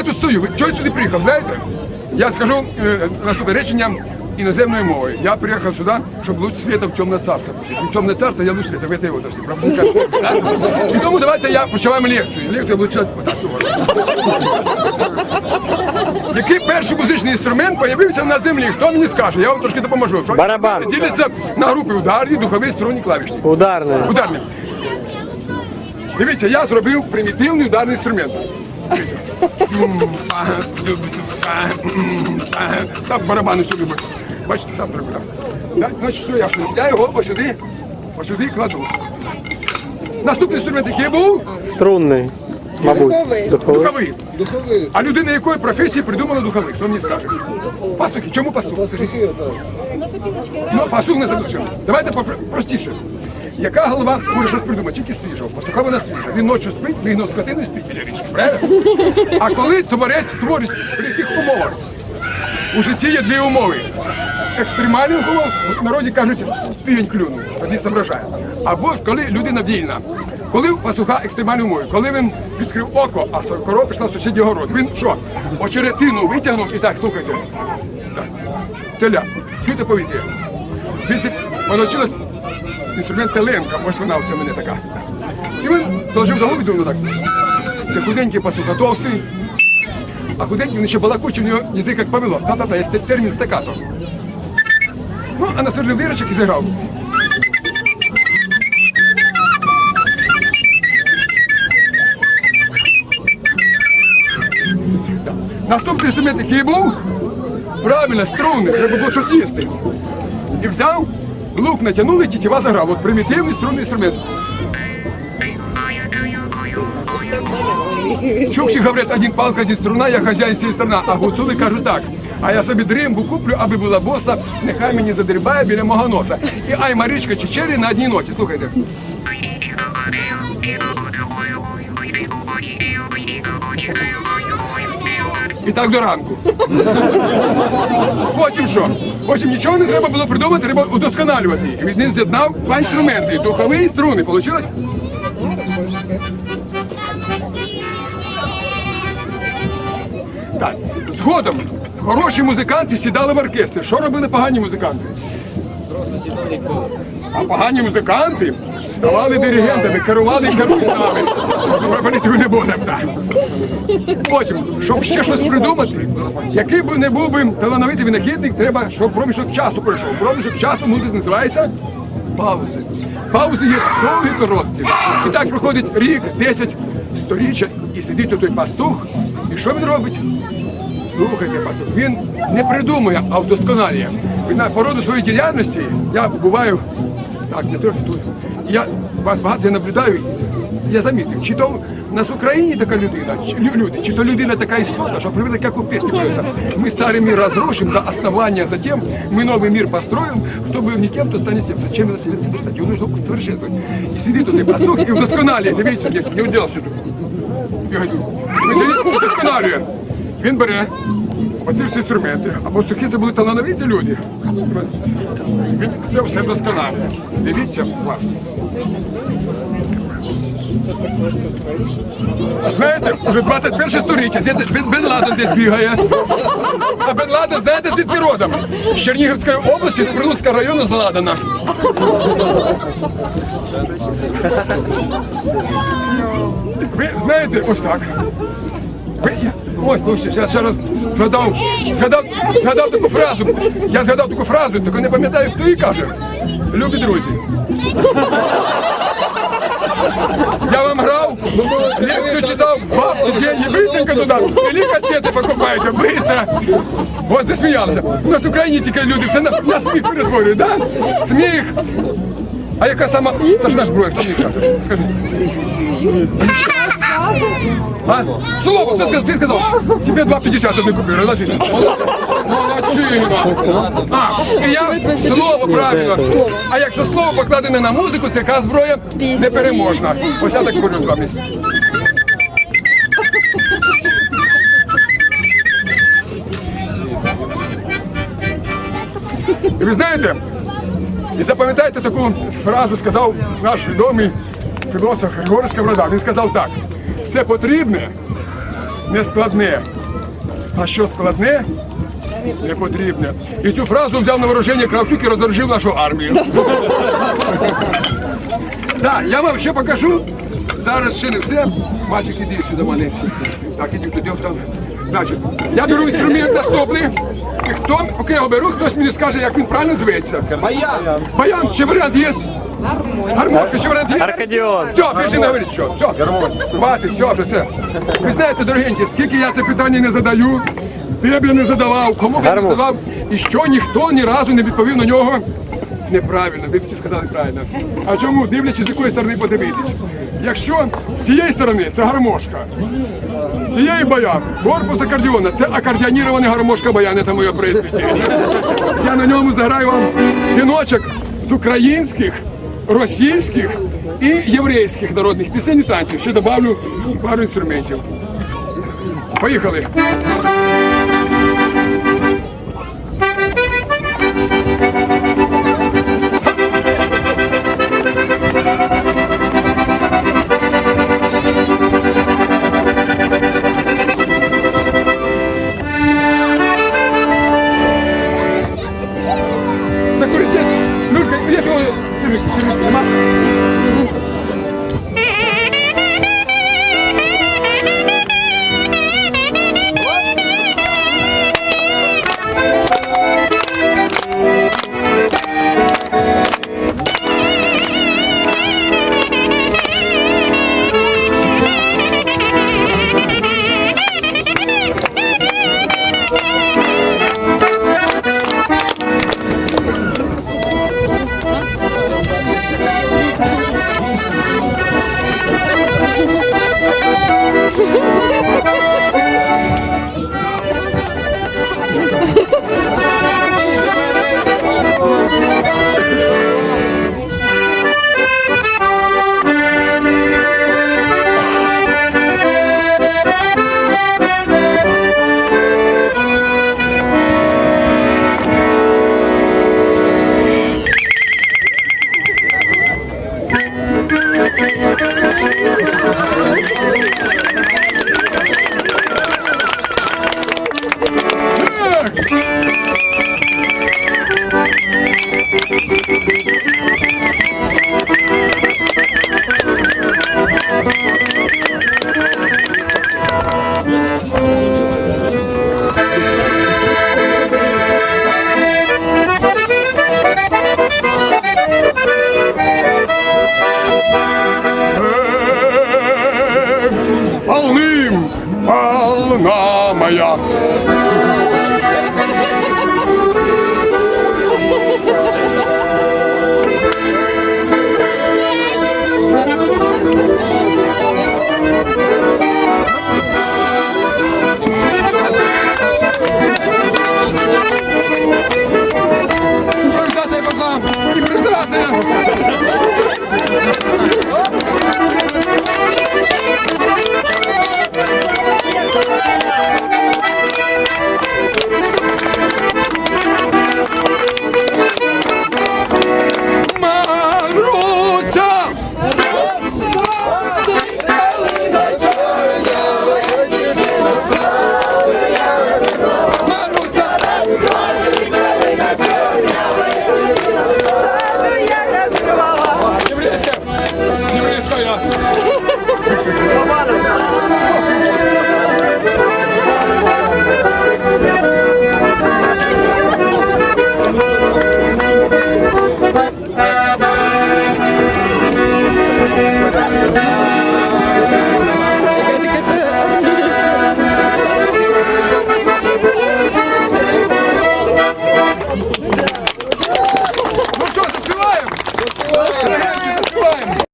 Я тут стою, чого я сюди приїхав, знаєте? Я скажу е, наступне речення іноземною мовою. Я приїхав сюди, щоб луч світа в темне царство. І темне царство я луч світа в этой отраслі. І тому давайте я починаємо лекцію. Лекцію буду отак. Який перший музичний інструмент появився на землі? Хто мені скаже? Я вам трошки допоможу. Барабан. Діляться на групи ударні, духові, струнні, клавішні. Ударний. Ударний. Дивіться, я зробив примітивний ударний інструмент. Так барабани сюди бачите. Бачите, сам так. Так, Значить, що я? Я його ось сюди, ось сюди кладу. Наступний інструмент, який був, Струнний. Мабуть. Духовий. духовий. А людина якої професії придумала духовик? Хто мені скаже? Пастухи. Чому пастух? Скажіть. Ну, пастух не заблучив. Давайте попро- простіше. Яка голова може щось придумати? Тільки свіжого. Пастуха вона свіжа. Він ночі спить, вигнав скотини спить біля річки. Правильно? А коли творець творить при яких умовах? У житті є дві умови. Екстремальні умови, в народі кажуть, півень клюнув, тоді зображає. Або коли людина вільна. Коли пастуха екстремальні умови, коли він відкрив око, а корова пішла в сусідній город, він що? Очеретину витягнув і так, слухайте. Так. Теля, чуєте повітря? Звідси получилось інструмент теленка, ось вона в мене така. І він доложив до голови, думаю, так. Це худенький пастух, а товстий. А худенький він ще балакучий, у нього язик як павило. Та-та-та, є термін стакато. Ну, а насверлив дирочок і зіграв. Наступний інструмент, який був, правильно, струнний, треба було щось їсти. І взяв, лук натянули, і тітива заграв. От примітивний струнний інструмент. Чукчі говорять, один палка зі струна, я хазяїн сієї страна, а гуцули кажуть так. А я собі дримбу куплю, аби була боса, нехай мені задрібає біля мого носа. І ай Марічка Чечері на одній ноті. Слухайте. І так до ранку. Потім що? Потім нічого не треба було придумати, треба удосконалювати. Від них з'єднав два інструменти духовий і струни. Получилось? Так, згодом хороші музиканти сідали в оркестр. Що робили погані музиканти? А погані музиканти ставали диригентами, керували і керують нами. Не так. Потім, щоб ще щось придумати, який би не був би талановитий винахідник, треба, щоб проміжок часу пройшов. Проміжок часу музик називається паузи. Паузи є довгі короткі. І так проходить рік, 10, сторіччя, і сидить той пастух. І що він робить? Слухайте, пастух, він не придумує, а вдосконалює. Він на породу своєї діяльності, я буваю, так, не трохи тут. Я вас багато я наблюдаю, я замітив, чи то в нас в Україні така людина, чи лю- люди, чи то людина така істота, що привели, як у песні поется. Мы старый мир разрушим до основания, затем мы новый мир построим, кто был никем, тот станет всем. Зачем это себе стать? Его нужно совершенствовать. И сидит тут и пастух, и вдосконалює, дивіться, я не уділ сюди. Я говорю, ми сидить, вдосконалює. Він бере оці всі інструменти, а пастухи це були талановиті люди. Це все вдосконалює. Дивіться, уважно. Знаєте, вже 21 сторіччя, Бен Ладен десь бігає. А Бен Ладен, знаєте, звідки родом? З Чернігівської області, з Прилуцького району з Ладана. Ви знаєте, ось так. Ви, ось, слушайте, я ще раз згадав, згадав, згадав таку фразу. Я згадав таку фразу, тільки не пам'ятаю, хто її каже. Любі друзі. Я вам грав, лекцию читал, бабки, деньги, быстренько туда, или кассеты покупаете, быстро. Вот засміялися. У нас в Україні тільки люди все на, на сміх перетворюють, да? Сміх. а яка сама страшна зброя, хто мені скаже? Скажіть. А? Слово, ти сказав, ти сказав. Тебе 2,50 одну купюру, ложись. Молодчина. А, і я слово правильно. А якщо слово покладене на музику, це яка зброя непереможна. Ось я так говорю з вами. І ви знаєте, і запам'ятайте таку фразу, сказав наш відомий філософ Григорій Сковорода. Він сказав так: все потрібне не складне. А що складне, не потрібне. І цю фразу взяв на вооруження Кравчук і розоружив нашу армію. Так, я вам ще покажу. Зараз ще не все. Мальчик, іди сюди маленький. Так, іди туди там. Значить, я беру інструмент наступний. І хто, поки я його беру, хтось мені скаже, як він правильно зветься. Баян. Баян, ще варіант є? Гармошка, ще варіант є? Аркадіон. Все, більше не говоріть, що. Все. Хватить, все, вже це. Ви знаєте, дорогенькі, скільки я це питання не задаю, де б я не задавав, кому б я не задавав, і що ніхто ні разу не відповів на нього неправильно. Ви всі сказали правильно. А чому? Дивлячись, з якої сторони подивитись. Якщо з цієї сторони це гармошка, з цієї баян, корпус акордіона, це акордіонірована гармошка баян, це моє присвідчення. Я на ньому заграю вам віночок з українських, російських і єврейських народних пісень і танців. Ще добавлю пару інструментів. Поїхали. Закурить Полным, полна моя.